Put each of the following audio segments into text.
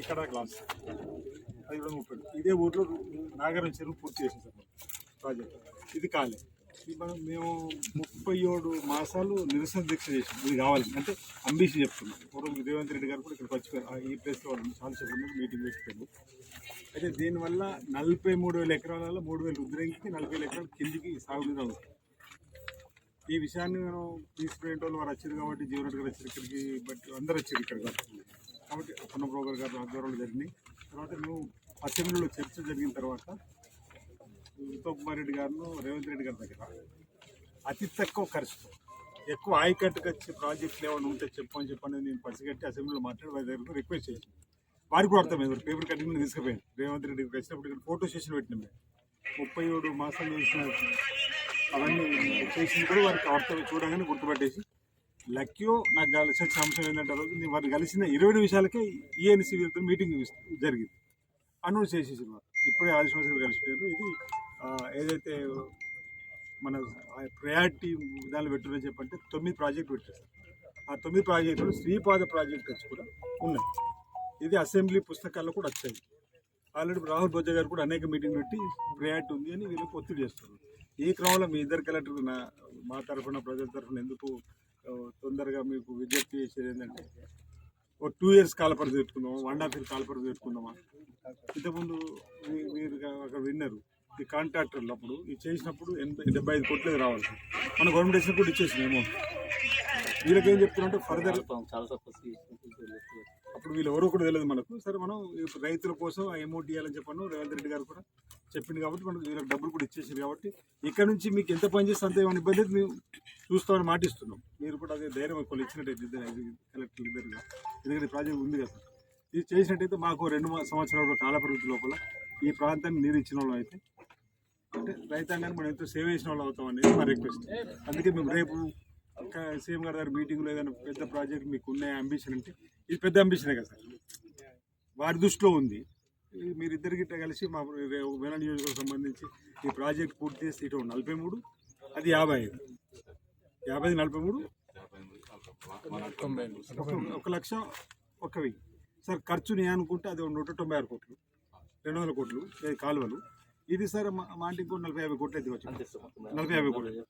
ఇక్కడ గ్లాస్. అది కూడా ముప్పై. ఇదే ఊర్లో నాగరం చెరువు పూర్తి చేసేసాం ప్రాజెక్ట్. ఇది కాలే మనం మేము ముప్పై ఏడు మాసాలు నిరసన దీక్ష చేసాం. ఇది కావాలి. అంటే అంబీషన్ చెప్తున్నాం. పూర్వం రేవంత్ రెడ్డి గారు కూడా ఇక్కడికి వచ్చిపోయారు ఆ ఈ ప్లేస్లో వాళ్ళు చాలా చెప్పిన మీటింగ్ పెట్టిపోయారు అయితే దీనివల్ల నలభై మూడు వేల ఎకరాలలో మూడు వేలు రుద్రంకి నలభై వేల ఎకరాలు కిందికి సాగునీరు అవుతుంది ఈ విషయాన్ని మనం తీసుకునే వాళ్ళు వారు వచ్చారు కాబట్టి జీవనరెడ్డి గారు వచ్చారు ఇక్కడికి బట్ అందరు వచ్చారు ఇక్కడ కాబట్టి అప్పన్న బ్రోకర్ గారు ఆధ్వర్యంలో జరిగింది తర్వాత మేము అసెంబ్లీలో చర్చ జరిగిన తర్వాత ఉత్తమ్ కుమార్ రెడ్డి గారు రేవంత్ రెడ్డి గారి దగ్గర అతి తక్కువ ఖర్చుతో ఎక్కువ ఆయకట్టుకు వచ్చే ప్రాజెక్టులు ఏమైనా ఉంటే చెప్పు అని చెప్పని నేను పసిగట్టి అసెంబ్లీలో మాట్లాడి వారి దగ్గర రిక్వెస్ట్ చేయాలి వారికి కూడా అర్థమైంది పేపర్ కటింగ్ తీసుకుపోయాను రేవంత్ రెడ్డి గారికి వచ్చినప్పుడు ఇక్కడ ఫోటో సెషన్ పెట్టినాం మేము. ముప్పై ఏడు మాసాలు చేసిన అవన్నీ చేసింది కూడా వారికి అర్థం చూడగానే గుర్తుపట్టేసి లక్ష్యో నాకు కలిసిన అంశం ఏంటంటే రోజు నేను వారిని కలిసిన ఇరవై విషయాలకే ఈఎన్సీ వీళ్ళతో మీటింగ్ జరిగింది. అనౌన్స్ చేసేసి వారు. ఇప్పుడే ఆదిశ్వాస గారు కలిసిపోయారు. ఇది ఏదైతే మన ప్రయారిటీ విధాలు పెట్టున్నా చెప్పంటే తొమ్మిది ప్రాజెక్ట్ పెట్టారు ఆ తొమ్మిది ప్రాజెక్టులు శ్రీపాద ప్రాజెక్ట్ వచ్చి కూడా ఉన్నాయి ఇది అసెంబ్లీ పుస్తకాల్లో కూడా వచ్చాయి. ఆల్రెడీ రాహుల్ బొజ్జ గారు కూడా అనేక మీటింగ్ పెట్టి ప్రయారిటీ ఉంది అని వీళ్ళకి ఒత్తిడి చేస్తున్నారు. ఈ క్రమంలో మీ ఇద్దరు కలెక్టర్ నా మా తరఫున ప్రజల తరఫున ఎందుకు తొందరగా మీకు విజ్ఞప్తి చేసేది ఏంటంటే ఒక టూ ఇయర్స్ కాలపరిధి పెట్టుకుందాం వన్ హాఫ్ ఇయర్ కాలపరిధి పెట్టుకుందామా ఇంతకుముందు మీ- మీరు అక్కడ విన్నారు ఈ కాంట్రాక్టర్లు అప్పుడు ఇది చేసినప్పుడు ఎనభై డెబ్బై ఐదు కోట్లే రావాలి. మన గవర్నమెంట్ వేసిన కూడా ఇచ్చేసింది అమౌంట్ వీళ్ళకి ఏం చెప్తున్నారంటే ఫర్దర్ చాలా తక్కువ. అప్పుడు వీళ్ళు ఎవరో కూడా తెలియదు మనకు. సరే మనం రైతుల కోసం ఆ అమౌంట్ ఇవ్వాలని చెప్పాను రేవంత్ రెడ్డి గారు కూడా చెప్పింది కాబట్టి మనకు వీళ్ళకి డబ్బులు కూడా ఇచ్చేసారు కాబట్టి ఇక్కడ నుంచి మీకు ఎంత పని చేస్తే అంత ఏమైనా ఇబ్బంది మేము చూస్తామని మాటిస్తున్నాం. మీరు కూడా అదే ధైర్యం ఎక్కువ ఇచ్చినట్టయితే ఇద్దరు కలెక్టర్ ఇద్దరుగా. ఎందుకంటే ప్రాజెక్ట్ ఉంది కదా. ఇది చేసినట్టయితే మాకు రెండు మా- సంవత్సరాల కాల పరిమితి లోపల ఈ ప్రాంతాన్ని నీరు ఇచ్చిన వాళ్ళం అయితే. అంటే రైతాంగాన్ని మనం ఎంతో సేవ చేసిన వాళ్ళు అవుతాం అనేది మా రిక్వెస్ట్ అందుకే మేము రేపు సీఎం గారి దగ్గర మీటింగ్లో ఏదైనా పెద్ద ప్రాజెక్ట్ మీకు ఉన్న అంబిషన్ అంటే ఇది పెద్ద అంబిషనే కదా సార్. వారి దృష్టిలో ఉంది. మీరిద్దరికిట్ట కలిసి మా వేల నియోజకవర్గం సంబంధించి ఈ ప్రాజెక్ట్ పూర్తి చేసి ఇటు నలభై మూడు అది యాభై ఐదు. యాభై ఐదు నలభై మూడు. ఒక- ఒక లక్ష ఒక వెయ్యి. సార్ ఖర్చు నేను అనుకుంటే అది ఒక నూట తొంభై ఆరు కోట్లు రెండు వందల కోట్లు కాలువలు. ఇది సార్ మా మా ఇంటికి కూడా నలభై యాభై కోట్లు అయితే వచ్చింది నలభై యాభై కోట్లు.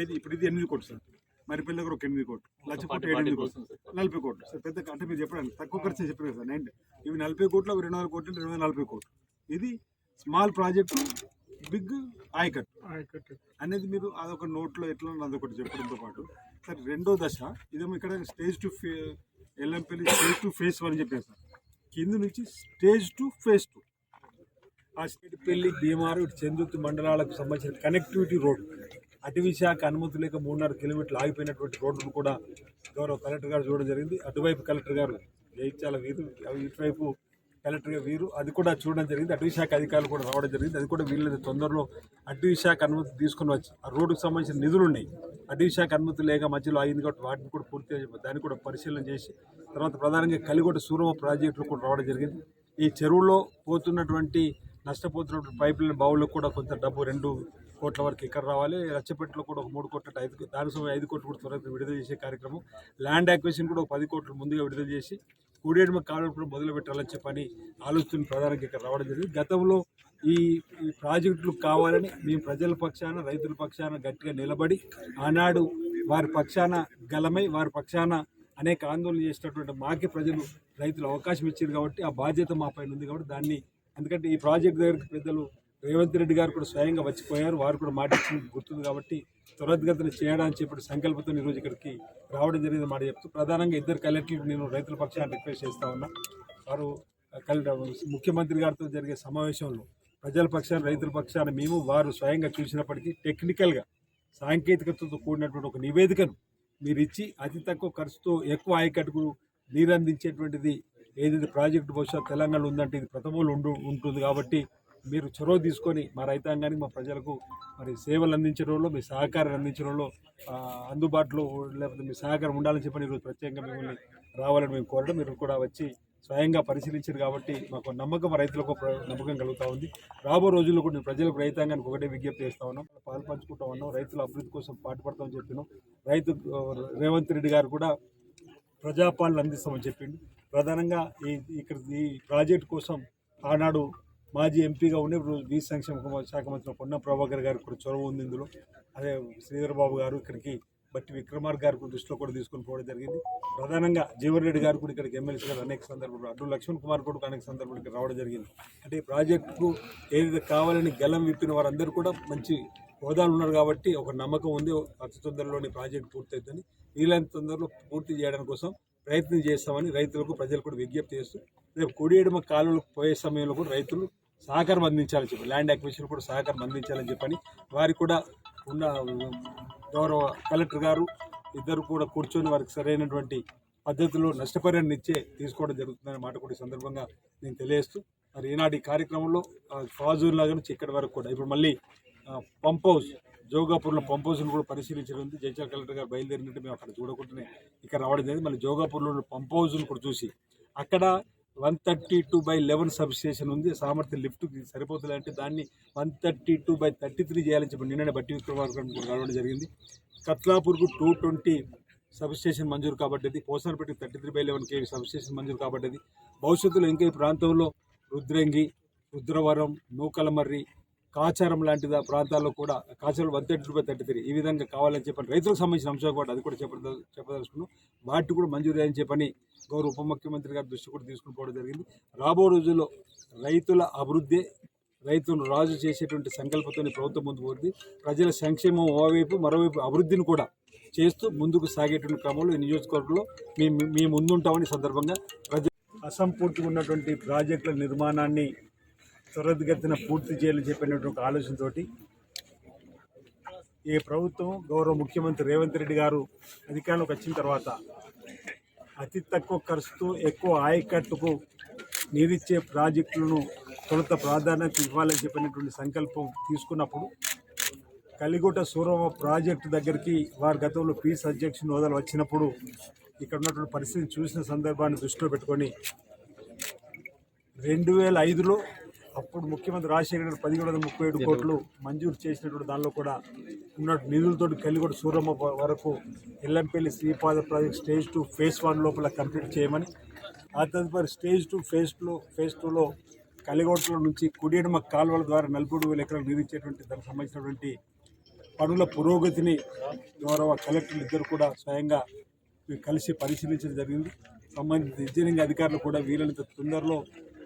ఏది? ఇప్పుడు ఇది ఎనిమిది కోట్లు సార్. మరి పిల్ల దగ్గర ఒక ఎనిమిది కోట్లు లక్ష కోట్లు ఎనిమిది కోట్లు నలభై కోట్లు. సార్ పెద్ద అంటే మీరు చెప్పడానికి తక్కువ ఖర్చు చెప్పారు కదా సార్ నైన్ ఇవి నలభై కోట్లు అవి రెండు వందల కోట్లు రెండు వందల నలభై కోట్లు. ఇది స్మాల్ ప్రాజెక్టు బిగ్ ఆయకట్ అనేది మీరు అదొక నోట్లో ఎట్లా ఉన్నదో అదొకటి చెప్పడంతో పాటు. సార్ రెండో దశ ఇదేమో ఇక్కడ stage two phase Yellampalli stage two phase one అని చెప్పారు సార్. కింద నుంచి స్టేజ్ టు ఫేస్ టూ ఆ పెళ్ళి భీమారు చెందుతు మండలాలకు సంబంధించిన కనెక్టివిటీ రోడ్ అటవిశాఖ అనుమతి లేక మూడున్నర కిలోమీటర్లు ఆగిపోయినటువంటి రోడ్డును కూడా గౌరవ కలెక్టర్ గారు చూడడం జరిగింది. అటువైపు కలెక్టర్ గారు జయించాల వీరు ఇటువైపు కలెక్టర్ గారు వీరు అది కూడా చూడడం జరిగింది. అటవీశాఖ అధికారులు కూడా రావడం జరిగింది. అది కూడా వీళ్ళని తొందరలో అటవీశాఖ అనుమతి తీసుకుని వచ్చి ఆ రోడ్డుకు సంబంధించిన నిధులు ఉన్నాయి. అటవిశాఖ అనుమతి లేక మధ్యలో అయింది కాబట్టి వాటిని కూడా పూర్తి దాన్ని కూడా పరిశీలన చేసి తర్వాత ప్రధానంగా కలిగొట్ట సూరమ ప్రాజెక్టులు కూడా రావడం జరిగింది. ఈ చెరువులో పోతున్నటువంటి నష్టపోతున్నటువంటి పైపుల బావులకు కూడా కొంత డబ్బు రెండు కోట్ల వరకు ఇక్కడ రావాలి. రచ్చపెట్టలో కూడా ఒక మూడు కోట్ల ఐదు దానికి సమయం ఐదు కోట్లు కూడా త్వరగా విడుదల చేసే కార్యక్రమం. ల్యాండ్ యాక్వేషన్ కూడా ఒక పది కోట్లు ముందుగా విడుదల చేసి కూడేడుమ కాలువలు కూడా మొదలు పెట్టాలని చెప్పని ఆలోచన ప్రధానంగా ఇక్కడ రావడం జరిగింది. గతంలో ఈ ఈ ప్రాజెక్టులు కావాలని మేము ప్రజల పక్షాన రైతుల పక్షాన గట్టిగా నిలబడి ఆనాడు వారి పక్షాన గలమై వారి పక్షాన అనేక ఆందోళన చేసినటువంటి మాకే ప్రజలు రైతులు అవకాశం ఇచ్చారు కాబట్టి ఆ బాధ్యత మా పైన ఉంది కాబట్టి దాన్ని ఎందుకంటే ఈ ప్రాజెక్ట్ దగ్గరికి పెద్దలు రేవంత్ రెడ్డి గారు కూడా స్వయంగా వచ్చిపోయారు. వారు కూడా మాట ఇచ్చింది గుర్తుంది కాబట్టి త్వరగతిన చేయడానికి చెప్పిన సంకల్పంతో ఈరోజు ఇక్కడికి రావడం జరిగింది మాట చెప్తూ ప్రధానంగా ఇద్దరు కలెక్టర్లు నేను రైతుల పక్షాన్ని రిక్వెస్ట్ చేస్తా ఉన్నా. వారు ముఖ్యమంత్రి గారితో జరిగే సమావేశంలో ప్రజల పక్షాన రైతుల పక్షాన మేము వారు స్వయంగా చూసినప్పటికీ టెక్నికల్గా సాంకేతికతతో కూడినటువంటి ఒక నివేదికను మీరు ఇచ్చి అతి తక్కువ ఖర్చుతో ఎక్కువ ఆయకట్టుకు నీరు అందించేటువంటిది ఏదైతే ప్రాజెక్టు బహుశా తెలంగాణలో ఉందంటే ఇది ప్రథమంలో ఉండు ఉంటుంది కాబట్టి మీరు చొరవ తీసుకొని మా రైతాంగానికి మా ప్రజలకు మరి సేవలు అందించడంలో మీ సహకారం అందించడంలో అందుబాటులో లేకపోతే మీ సహకారం ఉండాలని చెప్పని ఈరోజు ప్రత్యేకంగా మిమ్మల్ని రావాలని మేము కోరడం మీరు కూడా వచ్చి స్వయంగా పరిశీలించారు కాబట్టి మాకు నమ్మకం రైతులకు ప్ర- నమ్మకం కలుగుతూ ఉంది. రాబో రోజుల్లో కూడా నేను ప్రజలకు రైతాంగానికి ఒకటే విజ్ఞప్తి చేస్తా ఉన్నాం. పాలు పంచుకుంటా ఉన్నాం రైతుల అభివృద్ధి కోసం పాటుపడతామని చెప్పినాం. రైతు రేవంత్ రెడ్డి గారు కూడా ప్రజాపాలన అందిస్తామని చెప్పిండు. ప్రధానంగా ఈ ఇక్కడ ఈ ప్రాజెక్ట్ కోసం ఆనాడు మాజీ ఎంపీగా ఉండే ఇప్పుడు బీ సంక్షేమ శాఖ మంత్రి పొన్న ప్రభాకర్ గారు కూడా చొరవ ఉంది ఇందులో. అదే శ్రీధరబాబు గారు ఇక్కడికి బట్టి విక్రమార్ గారు కూడా దృష్టిలో కూడా తీసుకొని పోవడం జరిగింది. ప్రధానంగా జీవన్ రెడ్డి గారు కూడా ఇక్కడికి ఎమ్మెల్సీ గారు అనేక సందర్భాలు అటు లక్ష్మణ్ కుమార్ కూడా అనేక సందర్భాలు ఇక్కడ రావడం జరిగింది. అంటే ఈ ప్రాజెక్టుకు ఏదైతే కావాలని గలం విప్పిన వారందరూ కూడా మంచి హోదాలు ఉన్నారు కాబట్టి ఒక నమ్మకం ఉంది. అతి తొందరలోని ప్రాజెక్ట్ పూర్తవుతుందని వీలైన తొందరలో పూర్తి చేయడం కోసం ప్రయత్నం చేస్తామని రైతులకు ప్రజలు కూడా విజ్ఞప్తి చేస్తూ రేపు కుడి ఎడమ కాలువలకు పోయే సమయంలో కూడా రైతులు సహకారం అందించాలని చెప్పి ల్యాండ్ అక్విజిషన్ కూడా సహకారం అందించాలని చెప్పని వారికి కూడా ఉన్న గౌరవ కలెక్టర్ గారు ఇద్దరు కూడా కూర్చొని వారికి సరైనటువంటి పద్ధతిలో నష్టపరిహారం ఇచ్చే తీసుకోవడం జరుగుతుందనే మాట కూడా ఈ సందర్భంగా నేను తెలియజేస్తూ మరి ఈనాటి కార్యక్రమంలో ఫాజూర్ నగర్ నుంచి ఇక్కడి వరకు కూడా ఇప్పుడు మళ్ళీ పంప్ హౌస్ జోగాపూర్లో పంప్ హౌస్ను కూడా పరిశీలించడం ఉంది. జైచాల్ కలెక్టర్ గారు బయలుదేరినట్టు మేము అక్కడ చూడకుండానే ఇక్కడ రావడం జరిగింది. మళ్ళీ జోగాపూర్లో ఉన్న పంప్ హౌస్ను కూడా చూసి అక్కడ one thirty two by eleven substation ఉంది. సామర్థ్యం లిఫ్ట్ సరిపోతుంది అంటే దాన్ని one thirty two by thirty three చేయాలని చెప్పి నిన్ననే బట్టి విక్రమార్కం కూడా కలవడం జరిగింది. కత్లాపూర్కు టూ ట్వంటీ సబ్ స్టేషన్ మంజూరు కాబట్టేది పోసారపేటకి thirty three by eleven KV substation మంజూరు కాబట్టేది భవిష్యత్తులో ఇంకా ఈ ప్రాంతంలో రుద్రంగి రుద్రవరం నూకలమర్రి కాచారం లాంటి ఆ ప్రాంతాల్లో కూడా Kacharam one thirty two thirty three ఈ విధంగా కావాలని చెప్పని రైతులకు సంబంధించిన అంశాలు కూడా అది కూడా చెప్పద చెప్పదలుచుకున్నాం. వాటి కూడా మంజూరు అని చెప్పని గౌరవ ఉప ముఖ్యమంత్రి గారి దృష్టి కూడా తీసుకుని పోవడం జరిగింది. రాబో రోజుల్లో రైతుల అభివృద్ధి రైతును రాజు చేసేటువంటి సంకల్పంతో ప్రభుత్వం ముందుకు పోతుంది. ప్రజల సంక్షేమం ఓవైపు మరోవైపు అభివృద్ధిని కూడా చేస్తూ ముందుకు సాగేటువంటి క్రమంలో ఈ నియోజకవర్గంలో మేము మేము ముందుంటామని సందర్భంగా ప్రజ అసంపూర్తిగా ఉన్నటువంటి ప్రాజెక్టుల నిర్మాణాన్ని త్వరగతిన పూర్తి చేయాలని చెప్పినటువంటి ఒక ఆలోచనతోటి ఈ ప్రభుత్వం గౌరవ ముఖ్యమంత్రి రేవంత్ రెడ్డి గారు అధికారంలోకి వచ్చిన తర్వాత అతి తక్కువ ఖర్చుతో ఎక్కువ ఆయకట్టుకు నీరిచ్చే ప్రాజెక్టులను తొలుత ప్రాధాన్యత ఇవ్వాలని చెప్పినటువంటి సంకల్పం తీసుకున్నప్పుడు కలిగుట సూరవ ప్రాజెక్టు దగ్గరికి వారి గతంలో పీస్ అధ్యక్షుని హోదాలు వచ్చినప్పుడు ఇక్కడ ఉన్నటువంటి పరిస్థితిని చూసిన సందర్భాన్ని దృష్టిలో పెట్టుకొని రెండు వేల ఐదులో అప్పుడు ముఖ్యమంత్రి రాజశేఖర గారు పదిహేడు వందల ముప్పై ఏడు కోట్లు మంజూరు చేసినటువంటి దానిలో కూడా ఉన్న నిధులతో కలిగుట సూరమ్మ వరకు Yellampalli Sripada project stage two phase one లోపల కంప్లీట్ చేయమని ఆ తదుపరి స్టేజ్ టూ ఫేజ్ టూలో ఫేజ్ టూలో కలిగోట్ల నుంచి కుడియడమ కాలువల ద్వారా నలభై వేల ఎకరాలు నిధించేటువంటి దానికి సంబంధించినటువంటి పనుల పురోగతిని గౌరవ కలెక్టర్లు ఇద్దరు కూడా స్వయంగా కలిసి పరిశీలించడం జరిగింది. సంబంధిత ఇంజనీరింగ్ అధికారులు కూడా వీలైనంత తొందరలో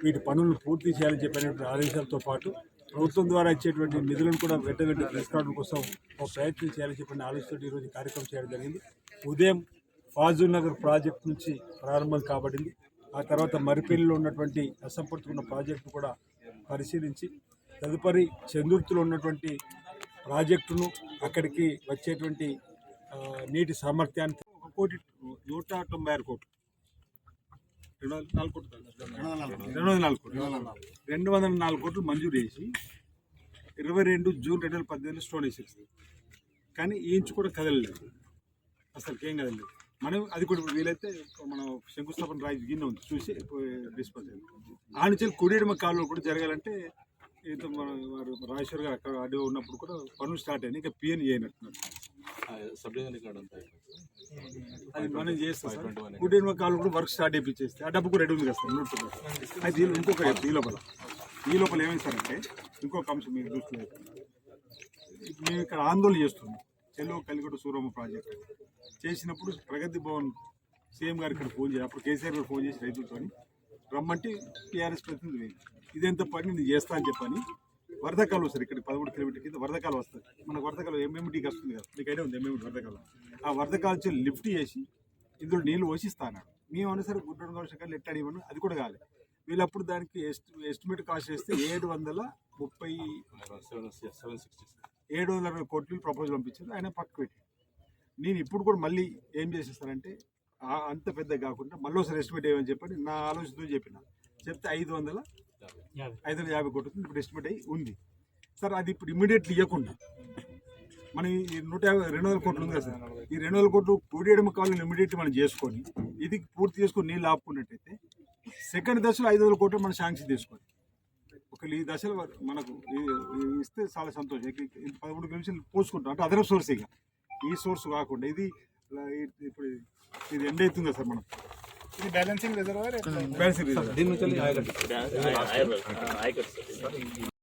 వీటి పనులను పూర్తి చేయాలని చెప్పినటువంటి ఆదేశాలతో పాటు ప్రభుత్వం ద్వారా ఇచ్చేటువంటి నిధులను కూడా వెంట వెంటనే తీసుకురావడం కోసం ఒక ప్రయత్నం చేయాలని చెప్పిన ఆలోచనతో ఈరోజు కార్యక్రమం చేయడం జరిగింది. ఉదయం ఫాజుల్ నగర్ ప్రాజెక్ట్ నుంచి ప్రారంభం కాబడింది ఆ తర్వాత మరిపల్లిలో ఉన్నటువంటి అసంపూర్తి ఉన్న ప్రాజెక్టు కూడా పరిశీలించి తదుపరి చందుర్తిలో ఉన్నటువంటి ప్రాజెక్టును అక్కడికి వచ్చేటువంటి నీటి సామర్థ్యాన్ని ఒక కోటి నూట తొంభై ఆరు కోట్లు. రెండు వందల నాలుగు కోట్లు. రెండు వందల నాలుగు కోట్లు రెండు వందల నాలుగు కోట్లు మంజూరు చేసి ఇరవై రెండు జూన్ రెండు వేల పద్దెనిమిది స్టోన్ వేసేసింది. కానీ ఈ ఇంచు కూడా కదలలేదు. అసలు ఏం కదలలేదు. మనం అది కూడా వీలైతే మనం శంకుస్థాపన రాయి గిన్నె ఉంది. చూసి డిస్పోజ్ ఆ నుంచి కుడియడమ కాలువలు కూడా జరగాలంటే ఇంత మన వారు రాజేశ్వర్ గారు అక్కడ అడ్డు ఉన్నప్పుడు కూడా పనులు స్టార్ట్ అయినాయి. ఇంకా పిఎన్ చేయనట్టున్నారు. సబ్డివిజన్ కార్డు అంతా అది మనం చేస్తాం సార్. కుటుంబ కాలు కూడా వర్క్ స్టార్ట్ చేయించేస్తే ఆ డబ్బు కూడా రెడీ ఉంది కదా సార్ నోట్ అది ఇంకొక ఈ లోపల. ఈ లోపల ఏమైంది సార్ అంటే ఇంకొక అంశం మీరు పెట్టుకోండి. మేము ఇక్కడ ఆందోళన చేస్తున్నాం. చెల్లో కలిగొట్ట సూరమ్మ ప్రాజెక్ట్. చేసినప్పుడు ప్రగతి భవన్ సీఎం గారు ఇక్కడ ఫోన్ చేయాలి అప్పుడు కేసీఆర్ గారు ఫోన్ చేసి రైతులతో రమ్మంటే టీఆర్ఎస్ ప్రతినిధి ఇదెంత పని నేను చేస్తా అని చెప్పని వరదకాలు సార్ ఇక్కడ పదమూడు కిలోమీటర్ కింద వరదకాలు వస్తుంది. మన వరదకాలు ఎంఎంటీకి వస్తుంది కదా. మీకు ఐడియా ఉంది ఎంఎంటీ వరదకాలం? ఆ వరదకాలు వచ్చి లిఫ్ట్ చేసి ఇందులో నీళ్ళు పోషిస్తాన్నాడు మేము అనుసరి గుడ్డ గౌషకాలు లెట్ ఇవ్వను అది కూడా కాలేదు వీళ్ళప్పుడు దానికి ఎస్ట్ ఎస్టిమేట్ కాస్ట్ చేస్తే ఏడు వందల ముప్పై సెవెన్ సెవెన్ ఏడు వందల అరవై కోట్లు ప్రపోజల్ పంపించారు. ఆయన పక్కకు పెట్టి నేను ఇప్పుడు కూడా మళ్ళీ ఏం చేసేస్తానంటే అంత పెద్ద కాకుండా మళ్ళీ ఒకసారి ఎస్టిమేట్ ఏమని చెప్పని నా ఆలోచనతో చెప్పిన. చెప్తే ఐదు వందల ఐదు వందల యాభై కొట్టుకుని ఇప్పుడు ఎస్టిమేట్ అయ్యి ఉంది. సార్ అది ఇప్పుడు ఇమీడియట్లీ ఇవ్వకుండా మనం ఈ నూట యాభై రెండు వందల కోట్లు ఉంది కదా సార్. ఈ రెండు వందల కోట్లు పూడేయడం కావాలని ఇమీడియట్ మనం చేసుకొని ఇది పూర్తి చేసుకొని నీళ్ళు ఆపుకున్నట్టయితే సెకండ్ దశలో ఐదు వందల కోట్లు మనం శాంక్షన్ తీసుకోవాలి. ఒకవేళ ఈ దశలో మనకు ఇస్తే చాలా సంతోషం. పదమూడు నిమిషాలు పోసుకుంటాం. అంటే అదర్ సోర్స్ ఇక. ఈ సోర్స్ కాకుండా ఇది ఇప్పుడు ఇది ఎండ్ అవుతుంది కదా సార్ మనం. ये बैलेंसिंग रिजर्वायर है हम्म। बैलेंसिंग रिजर्वायर दिन में चले आएगा आएगा आएगा